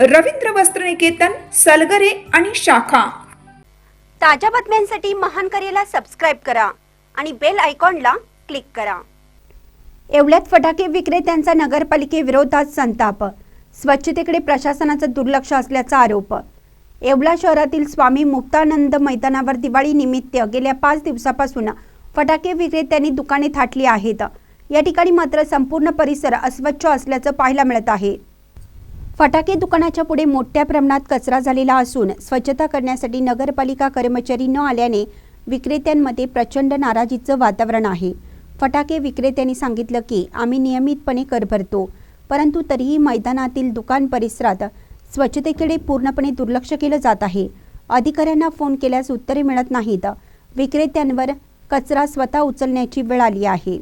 रवींद्र वस्त्रनिकेतन सलगरे आणि शाखा. ताज्या बातम्यांसाठी महान करेला सबस्क्राईब करा आणि बेल आयकॉनला क्लिक करा. एवढ्यात फटाके विक्रेत्यांचा नगरपालिकेविरोधात संताप. स्वच्छतेकडे प्रशासनाचं दुर्लक्ष असल्याचा आरोप. येवला शहरातील स्वामी मुक्तानंद मैदानावर दिवाळी निमित्त गेल्या पाच दिवसापासून फटाके विक्रेत्यांनी दुकाने थाटली आहेत. या ठिकाणी मात्र संपूर्ण परिसर अस्वच्छ असल्याचं पाहायला मिळत आहे. फटाके दुकानाच्या पुढे मोठ्या प्रमाणात कचरा झालेला असून स्वच्छता करण्यासाठी नगरपालिका कर्मचारी न आल्याने विक्रेत्यांमध्ये प्रचंड नाराजीचं वातावरण आहे. फटाके विक्रेत्यांनी सांगितलं की आम्ही नियमितपणे कर भरतो परंतु तरीही मैदानातील दुकान परिसरात स्वच्छतेकडे पूर्णपणे दुर्लक्ष केलं जात आहे. अधिकाऱ्यांना फोन केल्यास उत्तरे मिळत नाहीत. विक्रेत्यांवर कचरा स्वतः उचलण्याची वेळ आली आहे.